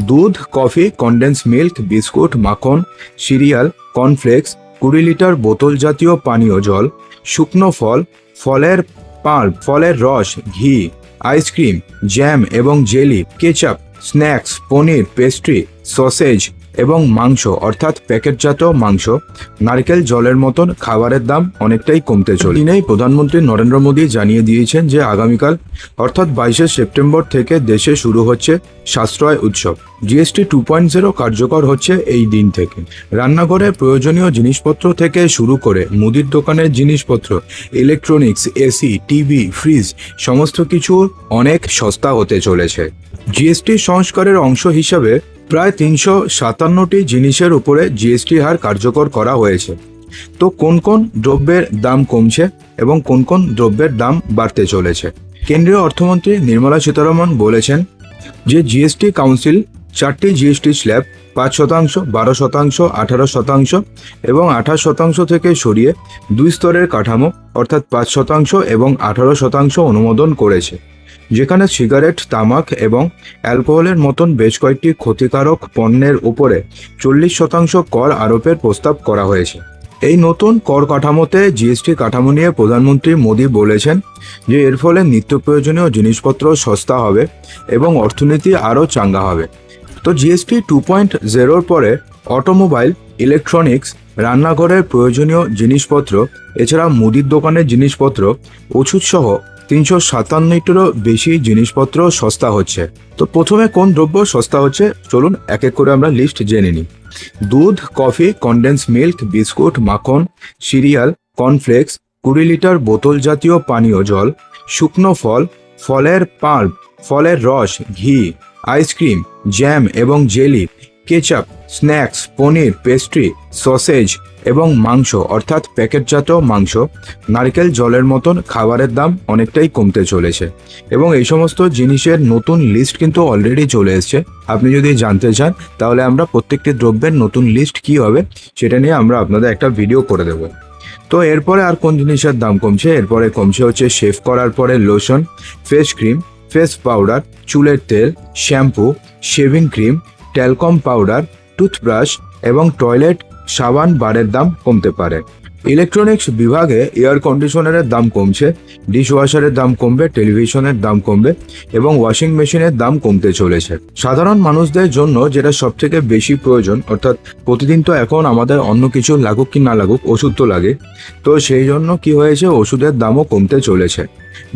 দুধ, coffee condense milk biscuit, মাখন, cereal cornflakes কুড়ি লিটার বোতল জাতীয় পানীয় জল, শুকনো ফল, ফলের পাল্প ফলের রস, ঘি আইসক্রিম জ্যাম এবং jelly ketchup snacks paneer pastry sausage এবং মাংস, অর্থাৎ প্যাকেটজাত মাংস, নারকেল জলের মতন খাবারের দাম অনেকটাই কমতে চলে দিনেই প্রধানমন্ত্রী নরেন্দ্র মোদী জানিয়ে দিয়েছেন যে আগামীকাল, অর্থাৎ বাইশে সেপ্টেম্বর থেকে দেশে শুরু হচ্ছে সাশ্রয় উৎসব। জিএসটি টু কার্যকর হচ্ছে এই দিন থেকে। রান্নাঘরে প্রয়োজনীয় জিনিসপত্র থেকে শুরু করে মুদির দোকানের জিনিসপত্র, ইলেকট্রনিক্স, এসি, টিভি, ফ্রিজ, সমস্ত কিছু অনেক সস্তা হতে চলেছে। জিএসটি সংস্কারের অংশ হিসাবে প্রায় তিনশো সাতান্নটি জিনিসের উপরে জিএসটি হার কার্যকর করা হয়েছে। তো কোন কোন দ্রব্যের দাম কমছে এবং কোন কোন দ্রব্যের দাম বাড়তে চলেছে? কেন্দ্রীয় অর্থমন্ত্রী নির্মলা সীতারমন বলেছেন যে জিএসটি কাউন্সিল চারটি জিএসটি স্ল্যাব পাঁচ শতাংশ, বারো শতাংশ, আঠারো শতাংশ এবং আঠাশ শতাংশ থেকে সরিয়ে দুই স্তরের কাঠামো অর্থাৎ পাঁচ শতাংশ এবং আঠারো শতাংশ অনুমোদন করেছে। যেখানে সিগারেট, তামাক এবং অ্যালকোহলের মতন বেশ কয়েকটি ক্ষতিকারক পণ্যের উপরে চল্লিশ শতাংশ কর আরোপের প্রস্তাব করা হয়েছে। এই নতুন কর কাঠামোতে জিএসটি কাঠামো নিয়ে প্রধানমন্ত্রী মোদী বলেছেন যে এর ফলে নিত্য প্রয়োজনীয় জিনিসপত্র সস্তা হবে এবং অর্থনীতি আরও চাঙ্গা হবে। তো জিএসটি টু পয়েন্ট জিরোর পরে অটোমোবাইল, ইলেকট্রনিক্স, রান্নাঘরের প্রয়োজনীয় জিনিসপত্র, এছাড়া মুদির দোকানের জিনিসপত্র ওষুধ সহ তিনশো সাতান্নটিরও বেশি জিনিসপত্র সস্তা হচ্ছে। তো প্রথমে কোন দ্রব্য সস্তা হচ্ছে? চলুন এক এক করে আমরা লিস্ট জেনে নিই। দুধ, কফি কন্ডেন্স মিল্ক বিস্কুট, মাখন সিরিয়াল কর্নফ্লেক্স কুড়ি লিটার বোতল জাতীয় পানীয় জল, শুকনো ফল, ফলের পাল্প ফলের রস, ঘি আইসক্রিম জ্যাম এবং jelly ketchup snacks paneer pastry sausage এবং মাংস, অর্থাৎ প্যাকেটজাত মাংস, নারকেল জলের মতন খাবারের দাম অনেকটাই কমতে চলেছে। এবং এই সমস্ত জিনিসের নতুন লিস্ট কিন্তু অলরেডি চলে এসছে। আপনি যদি জানতে চান, তাহলে আমরা প্রত্যেকটি দ্রব্যের নতুন লিস্ট কি হবে, সেটা নিয়ে আমরা আপনাদের একটা ভিডিও করে দেবো। তো এরপরে আর কোন জিনিসের দাম কমছে? এরপরে কমছে হচ্ছে শেভ করার পরে lotion face cream face powder চুলের তেল shampoo shaving cream talcum powder toothbrush এবং টয়লেট সাবান বারের দাম কমতে পারে। ইলেকট্রনিক্স বিভাগে এয়ার কন্ডিশনারের দাম কমছে, ডিশওয়াশারের দাম কমবে, টেলিভিশনের দাম কমবে এবং ওয়াশিং মেশিনের দাম কমতে চলেছে। সাধারণ মানুষদের জন্য যেটা সব থেকে বেশি প্রয়োজন, অর্থাৎ প্রতিদিন তো এখন আমাদের অন্য কিছু লাগুক কি না লাগুক, ওষুধ তো লাগে। তো সেই জন্য কি হয়েছে, ওষুধের দামও কমতে চলেছে।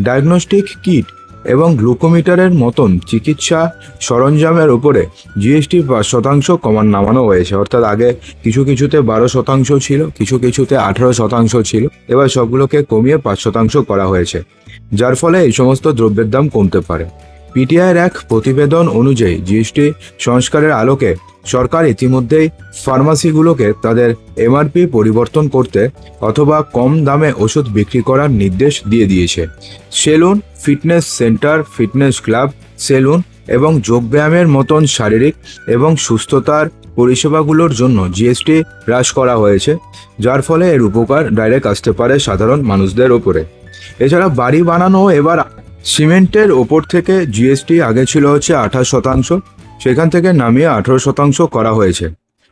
ডায়াগনস্টিক কিট এবং গ্লুকোমিটারের মতন চিকিৎসা সরঞ্জামের উপরে জিএসটি পাঁচ শতাংশ কমান নামানো হয়েছে। অর্থাৎ আগে কিছু কিছুতে বারো শতাংশ ছিল, কিছু কিছুতে আঠারো শতাংশ ছিল। এবার সবগুলোকে কমিয়ে পাঁচ শতাংশ করা হয়েছে। যার ফলে এই সমস্ত দ্রব্যের দাম কমতে পারে। পিটিআইয়ের এক প্রতিবেদন অনুযায়ী জিএসটি সংস্কারের আলোকে সরকার ইতিমধ্যেই ফার্মাসিগুলোকে তাদের এমআরপি পরিবর্তন করতে অথবা কম দামে ওষুধ বিক্রি করার নির্দেশ দিয়ে দিয়েছে। Salon, fitness centre, fitness club, salon এবং যোগব্যায়ামের মতন শারীরিক এবং সুস্থতার পরিষেবাগুলোর জন্য জিএসটি হ্রাস করা হয়েছে, যার ফলে এর উপকার ডাইরেক্ট আসতে পারে সাধারণ মানুষদের ওপরে। এছাড়া বাড়ি বানানো এবার সিমেন্টের ওপর থেকে জিএসটি আগে ছিল হচ্ছে আঠাশ শতাংশ, সেখান থেকে নামিয়ে আঠারো শতাংশ করা হয়েছে।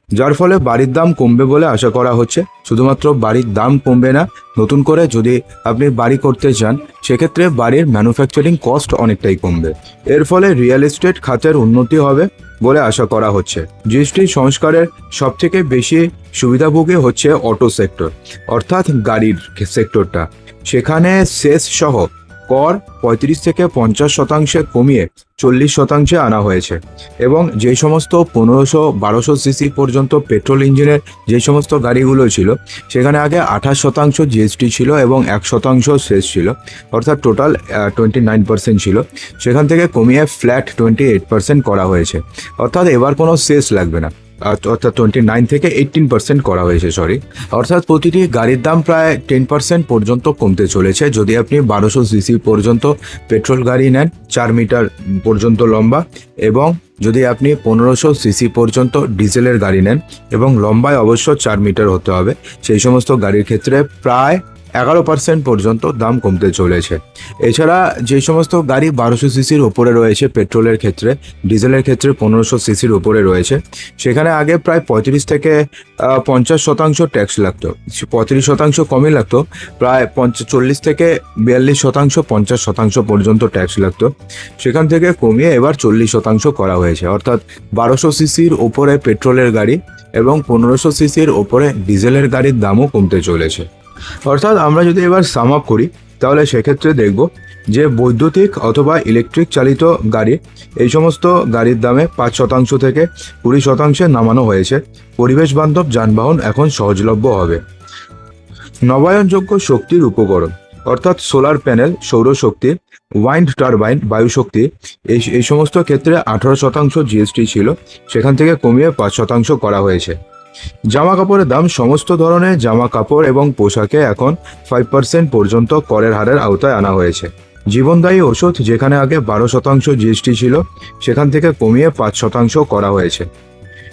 যার ফলে বাড়ির দাম কমবে বলে আশা করা হচ্ছে। শুধুমাত্র বাড়ির দাম কমবে না, নতুন করে যদি আপনি বাড়ি করতে চান, সেক্ষেত্রে বাড়ির ম্যানুফ্যাকচারিং কস্ট অনেকটাই কমবে। এর ফলে রিয়েল এস্টেট খাতের উন্নতি হবে বলে আশা করা হচ্ছে। জিএসটি সংস্কারের সব থেকে বেশি সুবিধাভোগী হচ্ছে অটো সেক্টর অর্থাৎ গাড়ির সেক্টরটা সেখানে সেস সহ কর পঁয়ত্রিশ থেকে পঞ্চাশ শতাংশে কমিয়ে চল্লিশ শতাংশে আনা হয়েছে। এবং যে সমস্ত পনেরোশো, বারোশো সিসি পর্যন্ত পেট্রোল ইঞ্জিনের যে সমস্ত গাড়িগুলো ছিল, সেখানে আগে আঠাশ শতাংশ জিএসটি ছিল এবং এক শতাংশ শেষ ছিল। অর্থাৎ টোটাল টোয়েন্টি নাইন পার্সেন্ট ছিল। সেখান থেকে কমিয়ে ফ্ল্যাট টোয়েন্টি এইট পার্সেন্ট করা হয়েছে। অর্থাৎ এবার কোনো শেষ লাগবে না। অর্থাৎ টোয়েন্টি নাইন থেকে এইটিন পার্সেন্ট করা হয়েছে সরি অর্থাৎ প্রতিটি গাড়ির দাম প্রায় টেন পার্সেন্ট পর্যন্ত কমতে চলেছে। যদি আপনি বারোশো সিসি পর্যন্ত পেট্রোল গাড়ি নেন, চার মিটার পর্যন্ত লম্বা এবং যদি আপনি পনেরোশো সিসি পর্যন্ত ডিজেলের গাড়ি নেন এবং লম্বায় অবশ্য চার মিটার হতে হবে, সেই সমস্ত গাড়ির ক্ষেত্রে প্রায় এগারো পার্সেন্ট পর্যন্ত দাম কমতে চলেছে। এছাড়া যে সমস্ত গাড়ি বারোশো সিসির ওপরে রয়েছে পেট্রোলের ক্ষেত্রে, ডিজেলের ক্ষেত্রে পনেরোশো সিসির ওপরে রয়েছে। সেখানে আগে প্রায় পঁয়ত্রিশ থেকে পঞ্চাশ শতাংশ ট্যাক্স লাগতো। পঁয়ত্রিশ শতাংশ কমই লাগতো, প্রায় পঞ্চাশ চল্লিশ থেকে বিয়াল্লিশ শতাংশ, পঞ্চাশ শতাংশ পর্যন্ত ট্যাক্স লাগতো। সেখান থেকে কমিয়ে এবার চল্লিশ শতাংশ করা হয়েছে। অর্থাৎ বারোশো সিসির ওপরে পেট্রোলের গাড়ি এবং পনেরোশো সিসির ওপরে ডিজেলের গাড়ির দামও কমতে চলেছে। অর্থাৎ আমরা যদি এবার সাম আপ করি, তাহলে সেক্ষেত্রে দেখব যে বৈদ্যুতিক অথবা ইলেকট্রিক চালিত গাড়ি, এই সমস্ত গাড়ির দামে পাঁচ শতাংশ থেকে কুড়ি শতাংশে নামানো হয়েছে। পরিবেশ বান্ধব যানবাহন এখন সহজলভ্য হবে। নবায়নযোগ্য শক্তির উপকরণ, অর্থাৎ সোলার প্যানেল সৌরশক্তি ওয়াইন্ড টারবাইন বায়ুশক্তি, এই এই সমস্ত ক্ষেত্রে আঠারো শতাংশ জিএসটি ছিল, সেখান থেকে কমিয়ে পাঁচ শতাংশ করা হয়েছে। জামা কাপড়ের দাম সমস্ত ধরনের জামা কাপড় এবং পোশাকে এখন ফাইভ পার্সেন্ট পর্যন্ত করের হারের আওতায় আনা হয়েছে। জীবনদায়ী ওষুধ যেখানে আগে বারো শতাংশ জিএসটি ছিল, সেখান থেকে কমিয়ে পাঁচ শতাংশ করা হয়েছে।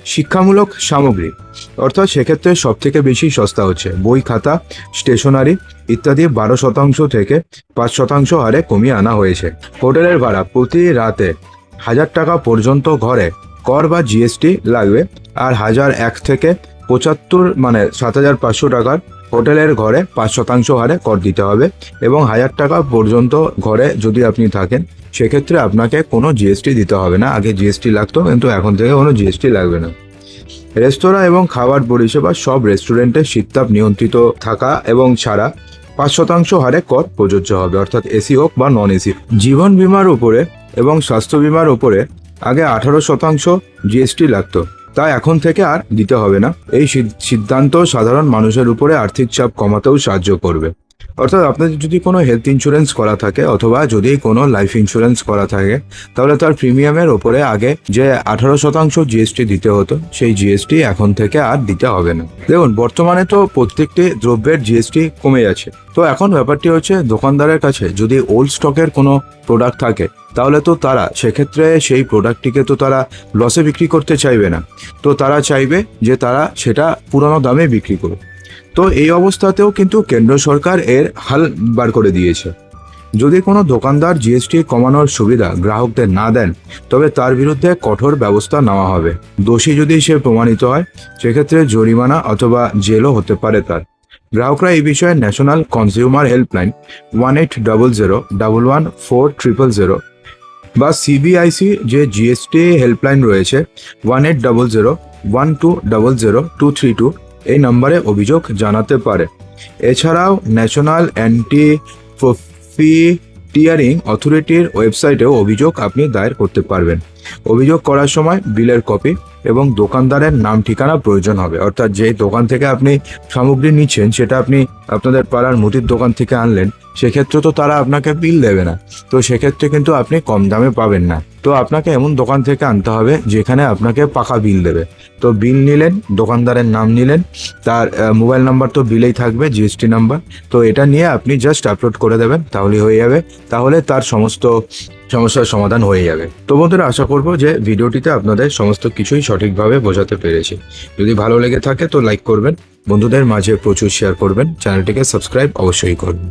শিক্ষামূলক সামগ্রী, অর্থাৎ সেক্ষেত্রে সব থেকে বেশি সস্তা হচ্ছে। বই খাতা, স্টেশনারি ইত্যাদি বারো শতাংশ থেকে পাঁচ শতাংশ হারে কমিয়ে আনা হয়েছে। হোটেলের ভাড়া প্রতি রাতে হাজার টাকা পর্যন্ত ঘরে কর বা জিএসটি লাগবে। আর হাজার এক থেকে পঁচাত্তর মানে সাত হাজার পাঁচশো টাকার হোটেলের ঘরে পাঁচ শতাংশ হারে কর দিতে হবে এবং হাজার টাকা পর্যন্ত ঘরে যদি আপনি থাকেন, সেক্ষেত্রে আপনাকে কোনো জিএসটি দিতে হবে না। আগে জিএসটি লাগতো, কিন্তু এখন থেকে কোনো জিএসটি লাগবে না। রেস্তোরাঁ এবং খাবার পরিষেবা সব রেস্টুরেন্টে শীততাপ নিয়ন্ত্রিত থাকা এবং ছাড়া পাঁচ শতাংশ হারে কর প্রযোজ্য হবে। অর্থাৎ এসি হোক বা নন এসি জীবন বিমার উপরে এবং স্বাস্থ্য বিমার উপরে আগে আঠারো শতাংশ জিএসটি লাগত। তা এখন থেকে আর দিতে হবে না। এই সিদ- সিদ্ধান্ত সাধারণ মানুষের উপরে আর্থিক চাপ কমাতেও সাহায্য করবে। অর্থাৎ আপনাদের যদি কোনো হেলথ ইন্স্যুরেন্স করা থাকে অথবা যদি কোনো লাইফ ইন্স্যুরেন্স করা থাকে, তাহলে তার প্রিমিয়ামের ওপরে আগে যে আঠারো শতাংশ জিএসটি দিতে হতো, সেই জিএসটি এখন থেকে আর দিতে হবে না। দেখুন, বর্তমানে তো প্রত্যেকটি দ্রব্যের জিএসটি কমে যাচ্ছে। তো এখন ব্যাপারটি হচ্ছে দোকানদারের কাছে যদি ওল্ড স্টকের কোনো প্রোডাক্ট থাকে, তাহলে তো তারা সেক্ষেত্রে সেই প্রোডাক্টটিকে তো তারা লসে বিক্রি করতে চাইবে না। তো তারা চাইবে যে তারা সেটা পুরনো দামে বিক্রি করুক। তো এই অবস্থাতেও কিন্তু কেন্দ্র সরকার এর হাল বার করে দিয়েছে। যদি কোনো দোকানদার জিএসটি কমানোর সুবিধা গ্রাহকদের না দেন, তবে তার বিরুদ্ধে কঠোর ব্যবস্থা নেওয়া হবে। দোষী যদি সে প্রমাণিত হয়, সেক্ষেত্রে জরিমানা অথবা জেলও হতে পারে তার। গ্রাহকরা এই বিষয়ে national consumer helpline one eight double zero double one four triple zero বা সিবিআইসি যে জিএসটি হেল্পলাইন রয়েছে one eight double zero one two double zero two three two এই নম্বরে অভিযোগ জানাতে পারে। এছাড়াও ন্যাশনাল অ্যান্টি প্রফিটিয়ারিং অথরিটির ওয়েবসাইটেও অভিযোগ আপনি দায়ের করতে পারবেন। অভিযোগ করার সময় বিলের কপি এবং দোকানদারের নাম ঠিকানা প্রয়োজন হবে। অর্থাৎ যে দোকান থেকে আপনি সামগ্রী নিচ্ছেন, সেটা আপনি আপনাদের পাড়ার মুদির দোকান থেকে আনলেন, সেক্ষেত্রে তো তারা আপনাকে বিল দেবে না। তো সেক্ষেত্রে কিন্তু আপনি কম দামে পাবেন না। তো আপনাকে এমন দোকান থেকে আনতে হবে যেখানে আপনাকে পাকা বিল দেবে। তো বিল নিলেন, দোকানদারের নাম নিলেন, তার মোবাইল নাম্বার তো বিলেই থাকবে, জিএসটি নাম্বার। তো এটা নিয়ে আপনি জাস্ট আপলোড করে দেবেন, তাহলে হয়ে যাবে। তাহলে তার সমস্ত সমস্যার সমাধান হয়ে যাবে। তো বন্ধুরা, আশা করব যে ভিডিওটিতে আপনাদের সমস্ত কিছুই সঠিকভাবে বোঝাতে পেরেছি। যদি ভালো লেগে থাকে তো লাইক করবেন, বন্ধুদের মাঝে প্রচুর শেয়ার করবেন, চ্যানেলটিকে সাবস্ক্রাইব অবশ্যই করবেন।